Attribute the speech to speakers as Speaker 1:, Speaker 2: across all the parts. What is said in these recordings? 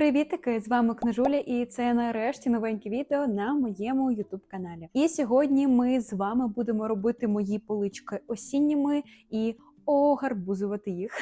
Speaker 1: Привітики! З вами Книжуля, і це нарешті новеньке відео на моєму youtube каналі. І сьогодні ми з вами будемо робити мої полички осінніми і огарбузувати їх.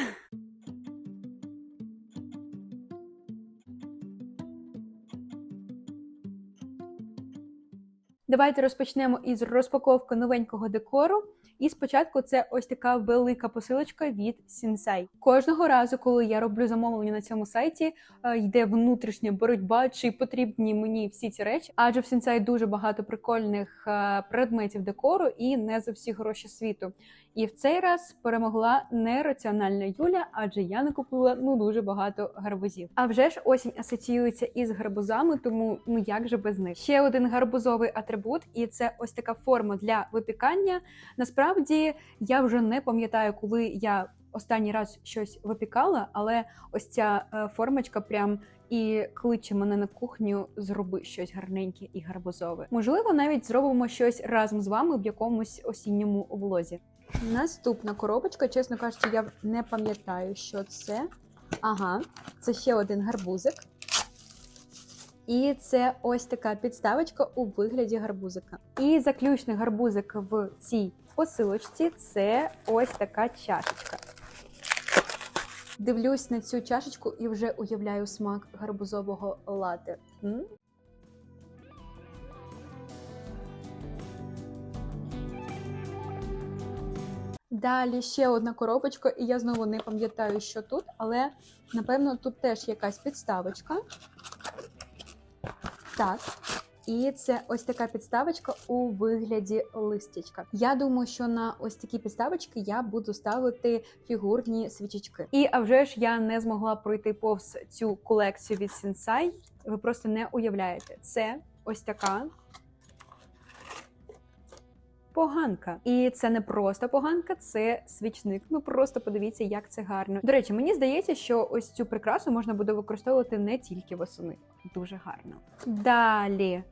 Speaker 1: Давайте розпочнемо із розпаковки новенького декору. І спочатку це ось така велика посилочка від Сінсай. Кожного разу, коли я роблю замовлення на цьому сайті, е, йде внутрішня боротьба, чи потрібні мені всі ці речі. Адже в Сінсай дуже багато прикольних е, предметів декору і не за всі гроші світу. І в цей раз перемогла нераціональна Юля, адже я накупила ну дуже багато гарбузів. А вже ж осінь асоціюється із гарбузами, тому ну як же без них? Ще один гарбузовий атрибут, і це ось така форма для випікання. Насправді я вже не пам'ятаю, коли я останній раз щось випікала, але ось ця е, формочка прям. І кличе мене на кухню, зроби щось гарненьке і гарбузове. Можливо, навіть зробимо щось разом з вами в якомусь осінньому влозі. Наступна коробочка, чесно кажучи, я не пам'ятаю, що це. Ага, це ще один гарбузик. І це ось така підставочка у вигляді гарбузика. І заключний гарбузик в цій посилочці це ось така чашечка. Дивлюсь на цю чашечку і вже уявляю смак гарбузового лати. Далі ще одна коробочка, і я знову не пам'ятаю, що тут, але напевно тут теж якась підставочка. Так. І це ось така підставочка у вигляді листячка. Я думаю, що на ось такі підставочки я буду ставити фігурні свічечки. І а вже ж я не змогла пройти повз цю колекцію від Sensai. Ви просто не уявляєте. Це ось така поганка. І це не просто поганка, це свічник. Ну просто подивіться, як це гарно. До речі, мені здається, що ось цю прикрасу можна буде використовувати не тільки восени. Дуже гарно. Далі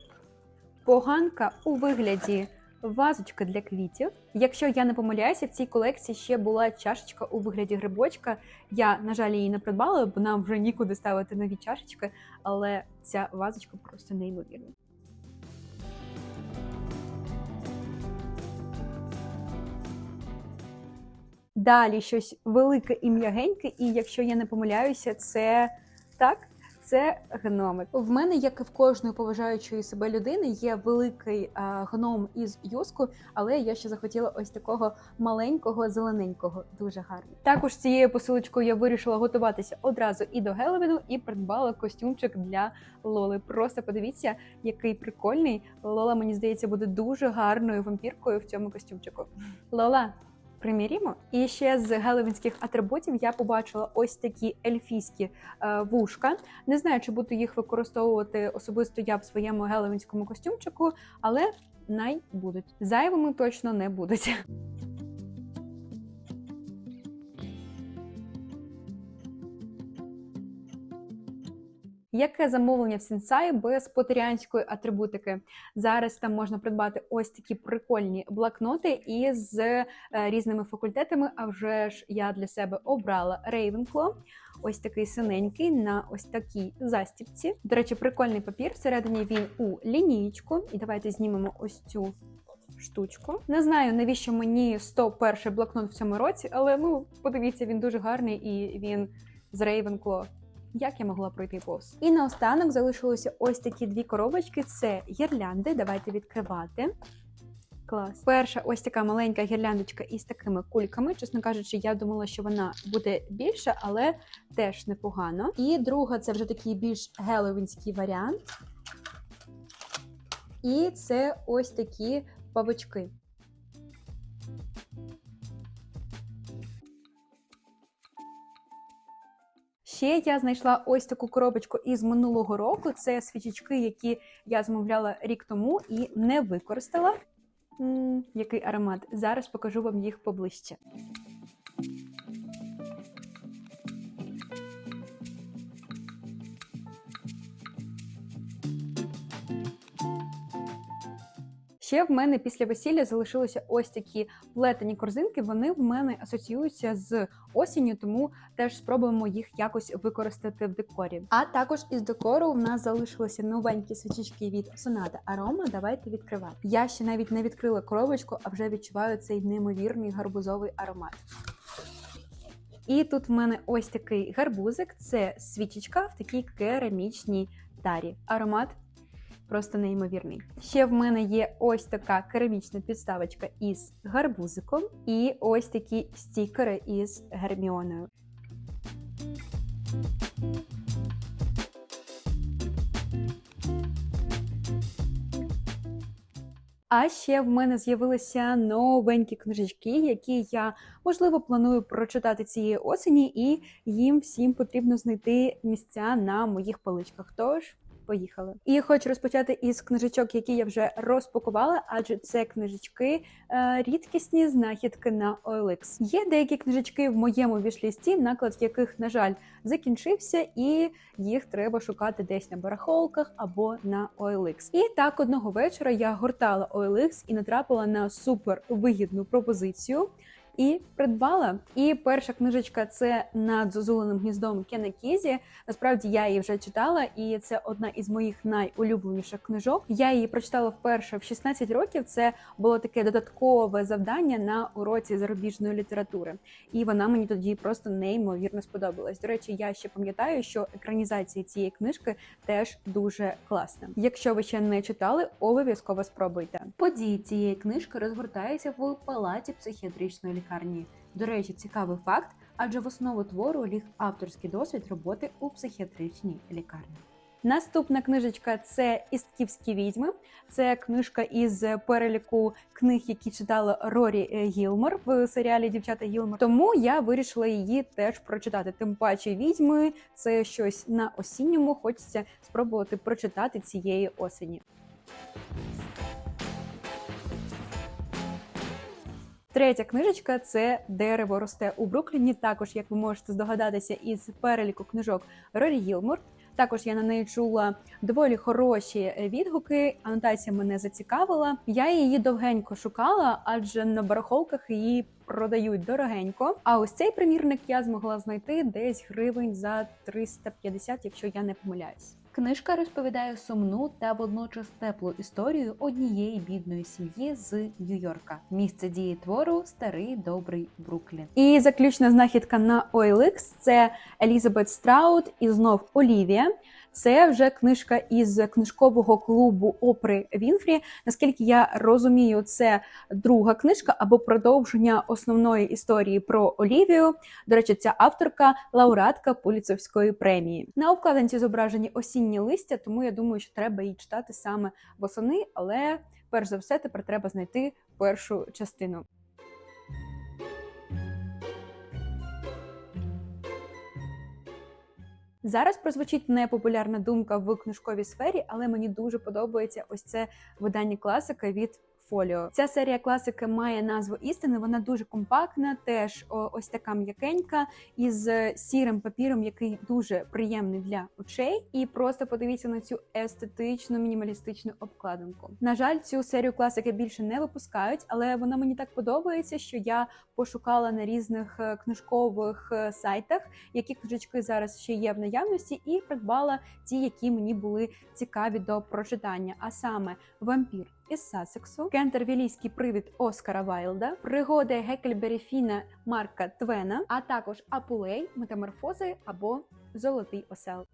Speaker 1: поганка у вигляді. Вазочка для квітів. Якщо я не помиляюся, в цій колекції ще була чашечка у вигляді грибочка. Я, на жаль, її не придбала, бо нам вже нікуди ставити нові чашечки, але ця вазочка просто неймовірна. Далі щось велике і м'ягеньке, і якщо я не помиляюся, це так. Це гномик. В мене, як і в кожної поважаючої себе людини, є великий а, гном із юску, але я ще захотіла ось такого маленького, зелененького, дуже гарно. Також цією посилочкою я вирішила готуватися одразу і до Геловіну, і придбала костюмчик для Лоли. Просто подивіться, який прикольний. Лола, мені здається, буде дуже гарною вампіркою в цьому костюмчику. Лола, примірімо. І ще з геловінських атрибутів я побачила ось такі ельфійські е, вушка. Не знаю, чи буду їх використовувати особисто я в своєму геловінському костюмчику, але най будуть. Зайвими точно не будуть. Яке замовлення в Сенсай без потерянської атрибутики? Зараз там можна придбати ось такі прикольні блокноти із е, різними факультетами. А вже ж я для себе обрала Ravenclaw. Ось такий синенький на ось такій застіпці. До речі, прикольний папір. Всередині він у лінієчку. І давайте знімемо ось цю. Штучку. Не знаю, навіщо мені 101 блокнот в цьому році, але ну подивіться, він дуже гарний і він з Ravenclaw. Як я могла пройти повз? І наостанок залишилося ось такі дві коробочки: це гірлянди. Давайте відкривати. Клас. Перша ось така маленька гірляндочка із такими кульками. Чесно кажучи, я думала, що вона буде більша, але теж непогано. І друга це вже такий більш геловінський варіант. І це ось такі павочки. Ще я знайшла ось таку коробочку із минулого року. Це свічечки, які я замовляла рік тому і не використала. М -м, який аромат? Зараз покажу вам їх поближче. Ще в мене після весілля залишилися ось такі плетені корзинки. Вони в мене асоціюються з осінню, тому теж спробуємо їх якось використати в декорі. А також із декору в нас залишилися новенькі свічечки від Sonata Aroma. Давайте відкривати. Я ще навіть не відкрила коробочку, а вже відчуваю цей неймовірний гарбузовий аромат. І тут в мене ось такий гарбузик. Це свічечка в такій керамічній тарі. Аромат просто неймовірний. Ще в мене є ось така керамічна підставочка із гарбузиком, і ось такі стікери із герміоною. А ще в мене з'явилися новенькі книжечки, які я можливо планую прочитати цієї осені, і їм всім потрібно знайти місця на моїх поличках. Тож. Поїхали. І хочу розпочати із книжечок, які я вже розпакувала, адже це книжечки е, рідкісні знахідки на OLX. Є деякі книжечки в моєму вішлісті, наклад яких, на жаль, закінчився, і їх треба шукати десь на барахолках або на OLX. І так одного вечора я гортала OLX і натрапила на супер вигідну пропозицію і придбала. І перша книжечка це над зозуленим гніздом Кена Кізі. Насправді я її вже читала, і це одна із моїх найулюбленіших книжок. Я її прочитала вперше в 16 років. Це було таке додаткове завдання на уроці зарубіжної літератури, і вона мені тоді просто неймовірно сподобалась. До речі, я ще пам'ятаю, що екранізація цієї книжки теж дуже класна. Якщо ви ще не читали, обов'язково спробуйте. Події цієї книжки розгортаються в палаті психіатричної лікарні лікарні. До речі, цікавий факт, адже в основу твору ліг авторський досвід роботи у психіатричній лікарні. Наступна книжечка це Істківські відьми. Це книжка із переліку книг, які читала Рорі Гілмор в серіалі Дівчата Гілмор. Тому я вирішила її теж прочитати. Тим паче відьми це щось на осінньому. Хочеться спробувати прочитати цієї осені. Третя книжечка це дерево росте у Брукліні. Також, як ви можете здогадатися, із переліку книжок Рорі Гілмур. Також я на неї чула доволі хороші відгуки. Анотація мене зацікавила. Я її довгенько шукала, адже на барахолках її продають дорогенько. А ось цей примірник я змогла знайти десь гривень за 350, якщо я не помиляюсь. Книжка розповідає сумну та водночас теплу історію однієї бідної сім'ї з Нью-Йорка. Місце дії твору старий добрий Бруклін. І заключна знахідка на OLX – це Елізабет Страут і знов Олівія. Це вже книжка із книжкового клубу Опри Вінфрі. Наскільки я розумію, це друга книжка або продовження основної історії про Олівію. До речі, ця авторка лауреатка Пуліцевської премії. На обкладинці зображені осінні листя, тому я думаю, що треба її читати саме восени, але перш за все тепер треба знайти першу частину. Зараз прозвучить непопулярна думка в книжковій сфері, але мені дуже подобається ось це видання класика від фоліо. Ця серія класики має назву істини. Вона дуже компактна, теж ось така м'якенька, із сірим папіром, який дуже приємний для очей. І просто подивіться на цю естетичну мінімалістичну обкладинку. На жаль, цю серію класики більше не випускають, але вона мені так подобається, що я пошукала на різних е, книжкових е, сайтах, які книжечки зараз ще є в наявності, і придбала ті, які мені були цікаві до прочитання. А саме вампір із Сасексу, кентервілійський привід Оскара Вайлда, пригоди Гекельбері Фіна Марка Твена, а також Апулей, метаморфози або Золотий осел.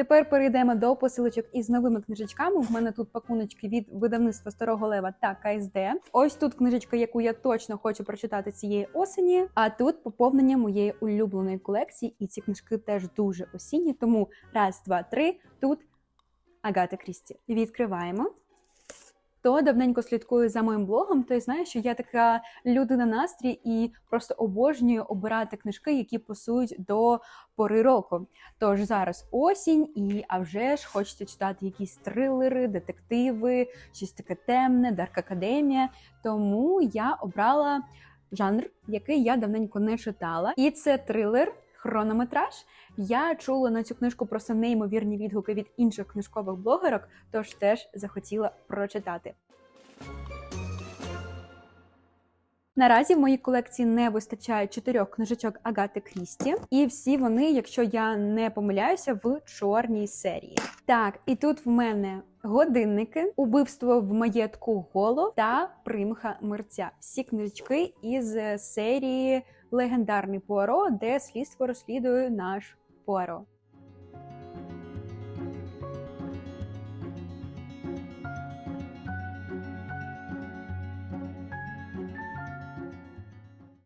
Speaker 1: Тепер перейдемо до посилочок із новими книжечками. У мене тут пакуночки від видавництва Старого Лева та КСД. Ось тут книжечка, яку я точно хочу прочитати цієї осені. А тут поповнення моєї улюбленої колекції, і ці книжки теж дуже осінні. Тому раз, два, три. Тут Агата Крісті. Відкриваємо. Хто давненько слідкує за моїм блогом, той знає, що я така людина настрій і просто обожнюю обирати книжки, які пасують до пори року. Тож зараз осінь, і а вже ж хочеться читати якісь трилери, детективи, щось таке темне, Дарк Академія. Тому я обрала жанр, який я давненько не читала, і це трилер. Хронометраж я чула на цю книжку просто неймовірні відгуки від інших книжкових блогерок, тож теж захотіла прочитати. Наразі в моїй колекції не вистачає чотирьох книжечок Агати Крісті, і всі вони, якщо я не помиляюся, в чорній серії. Так, і тут в мене годинники, убивство в маєтку Голо та примха мерця. Всі книжечки із серії Легендарний Пуаро, де слідство розслідує наш Пуаро.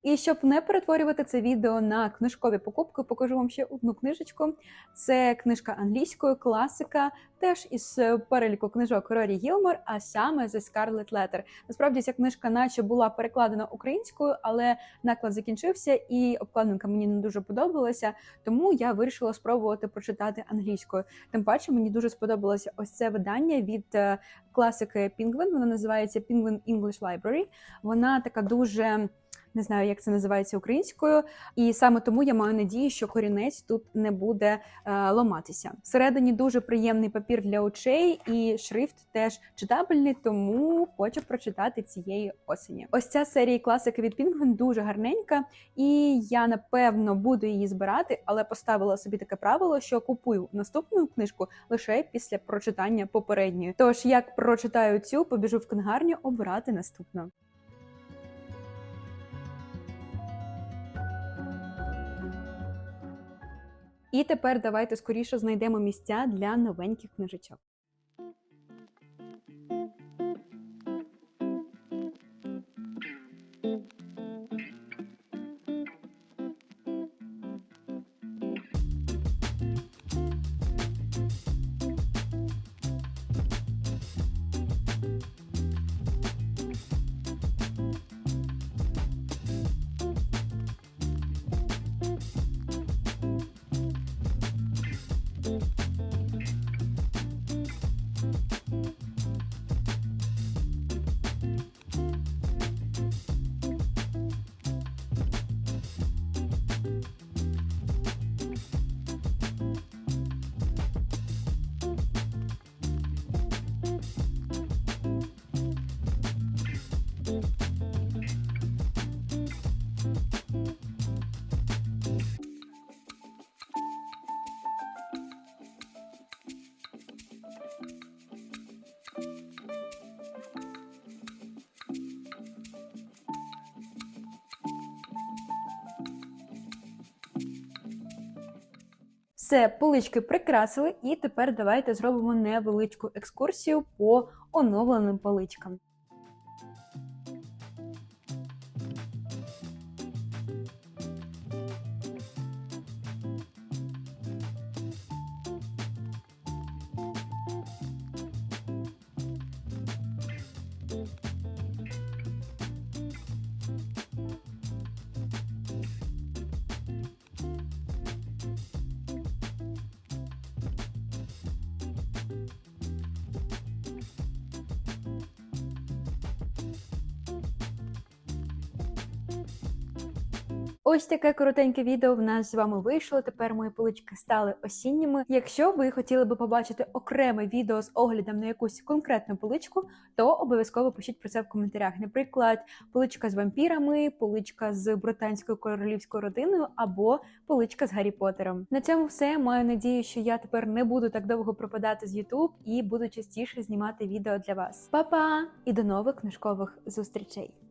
Speaker 1: І щоб не перетворювати це відео на книжкові покупки, покажу вам ще одну книжечку. Це книжка англійською, класика, теж із переліку книжок Рорі Гілмор, а саме The Scarlet Letter. Насправді ця книжка, наче була перекладена українською, але наклад закінчився, і обкладинка мені не дуже подобалася. Тому я вирішила спробувати прочитати англійською. Тим паче мені дуже сподобалося ось це видання від е, класики Penguin. Воно називається Penguin English Library. Вона така дуже не знаю, як це називається українською, і саме тому я маю надію, що корінець тут не буде е, ламатися. Всередині дуже приємний папір для очей, і шрифт теж читабельний, тому хочу прочитати цієї осені. Ось ця серія класики від Пінгвін дуже гарненька, і я напевно буду її збирати, але поставила собі таке правило, що купую наступну книжку лише після прочитання попередньої. Тож як прочитаю цю, побіжу в книгарню обирати наступну. І тепер давайте скоріше знайдемо місця для новеньких книжечок. Все, полички прикрасили, і тепер давайте зробимо невеличку екскурсію по оновленим поличкам. Ось таке коротеньке відео в нас з вами вийшло. Тепер мої полички стали осінніми. Якщо ви хотіли би побачити окреме відео з оглядом на якусь конкретну поличку, то обов'язково пишіть про це в коментарях. Наприклад, поличка з вампірами, поличка з британською королівською родиною або поличка з Гаррі Поттером. На цьому все. Маю надію, що я тепер не буду так довго пропадати з YouTube і буду частіше знімати відео для вас. Па-па! і до нових книжкових зустрічей!